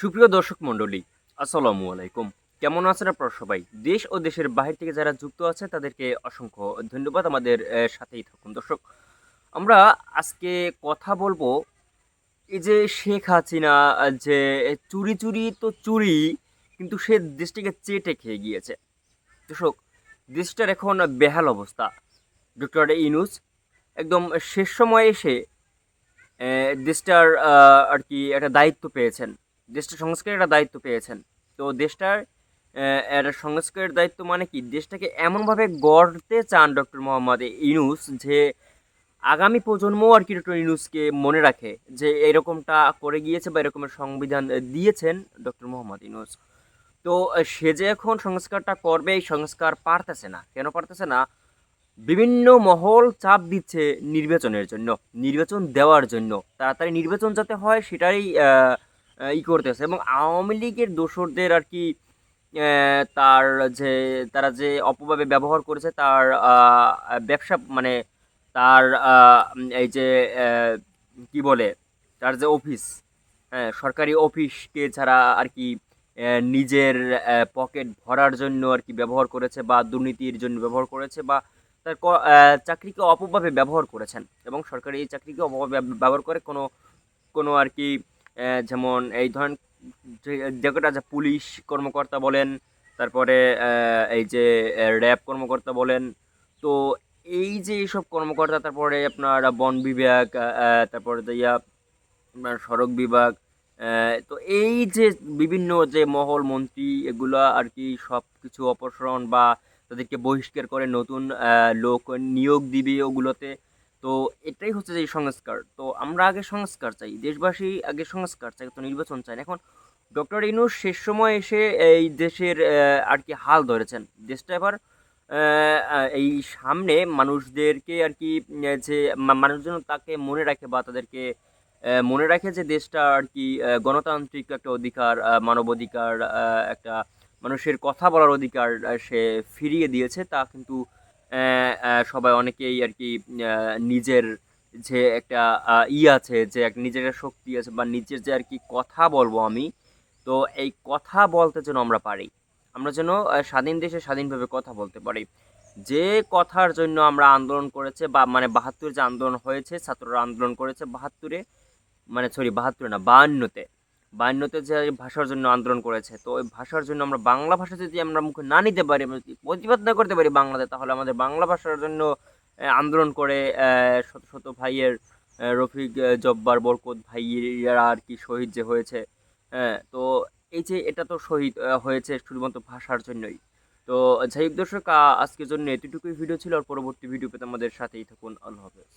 সুপ্রিয় দর্শক মণ্ডলী, আসসালামু আলাইকুম। কেমন আছেন আপনারা সবাই? দেশ ও দেশের বাহির থেকে যারা যুক্ত আছে তাদেরকে অসংখ্য ধন্যবাদ। আমাদের সাথেই থাকুন দর্শক। আমরা আজকে কথা বলব, এই যে শেখ হাসিনা, যে চুরি চুরি তো চুরি, কিন্তু সে দেশটিকে চেটে খেয়ে গিয়েছে। দর্শক, দেশটার এখন বেহাল অবস্থা। ডক্টর ইনুস একদম শেষ সময়ে এসে দেশটার আর কি একটা দায়িত্ব পেয়েছেন। দেশটা সংস্কারের একটা দায়িত্ব পেয়েছেন। তো দেশটার একটা সংস্কারের দায়িত্ব মানে কি? দেশটাকে এমনভাবে গড়তে চান ডক্টর মোহাম্মদ ইনুস যে আগামী প্রজন্ম আর কি ডক্টর ইনুসকে মনে রাখে যে এরকমটা করে গিয়েছে বা এরকমের সংবিধান দিয়েছেন ডক্টর মোহাম্মদ ইনুস তো সে যে এখন সংস্কারটা করবে এই সংস্কার পারতেছে না। কেন পারতেছে না? বিভিন্ন মহল চাপ দিচ্ছে নির্বাচনের জন্য নির্বাচন দেওয়ার জন্য। তাড়াতাড়ি নির্বাচন যাতে হয় আহ, ই করতেছে। এবং আওয়ামী লীগের দোসরদের আর কি তার যে, তারা যে অপভাবে ব্যবহার করেছে, তার ব্যবসা মানে তার এই যে কি বলে, তার যে অফিস হ্যাঁ সরকারি অফিসকে যারা আর কি নিজের পকেট ভরার জন্য আর কি ব্যবহার করেছে বা দুর্নীতির জন্য ব্যবহার করেছে বা তার চাকরিকে অপভাবে ব্যবহার করেছেন। এবং সরকারি চাকরিকে অপভাবে ব্যবহার করে কোনো কোনো আর কি যেমন এই ধরেন যে- যে পুলিশ কর্মকর্তা বলেন, তারপরে এই যে র্যাব কর্মকর্তা বলেন, তো এই যে এইসব কর্মকর্তা, তারপরে আপনার বন বিভাগ তারপরে যে ইয়া, আপনার সড়ক বিভাগ তো এই যে বিভিন্ন যে মহল, মন্ত্রী, এগুলা আর কি সব কিছু অপসারণ বা তাদেরকে বহিষ্কার করে নতুন লোক নিয়োগ দিবে ওগুলোতে তো এটাই হচ্ছে যে সংস্কার তো আমরা আগে সংস্কার চাই, দেশবাসী আগে সংস্কার চাই, তো নির্বাচন চাই। এখন ডক্টর ইনুস শেষ সময় এসে এই দেশের আর কি হাল ধরেছেন দেশটা এবার এই সামনে মানুষদেরকে আর কি যে মানুষজন তাকে মনে রাখে বা তাদেরকে মনে রাখে যে দেশটা আর কি গণতান্ত্রিক একটা অধিকার মানবাধিকার একটা মানুষের কথা বলার অধিকার সে ফিরিয়ে দিয়েছে, তা কিন্তু সবাই অনেকেই আর কি নিজের যে একটা ই আছে, যে এক নিজের একটা শক্তি আছে বা নিজের যে আর কি কথা বলব আমি, তো এই কথা বলতে যেন আমরা পারি, আমরা যেন স্বাধীন দেশে স্বাধীনভাবে কথা বলতে পারি। যে কথার জন্য আমরা আন্দোলন করেছে বা মানে বাহাত্তর যে আন্দোলন হয়েছে, ছাত্ররা আন্দোলন করেছে বাহাত্তরে মানে সরি, বাহাত্তরে না, বায়ান্নতে বায়ান্নতে যে ভাষার জন্য আন্দোলন করেছে, তো ওই ভাষার জন্য আমরা বাংলা ভাষা যদি আমরা মুখে না নিতে পারি প্রতিবাদ না করতে পারি বাংলাতে, তাহলে আমাদের বাংলা ভাষার জন্য আন্দোলন করে শত শত ভাইয়ের রফিক জব্বার, বরকত ভাইয়েরা আর কি শহীদ যে হয়েছে হ্যাঁ তো এই যে এটা তো শহীদ হয়েছে শুধুমাত্র ভাষার জন্যই। তো যাই হোক দর্শক আজকের জন্য এতটুকুই। ভিডিও ছিল, আর পরবর্তী ভিডিও পেতে আমাদের সাথেই থাকুন। আল্লাহ হাফেজ।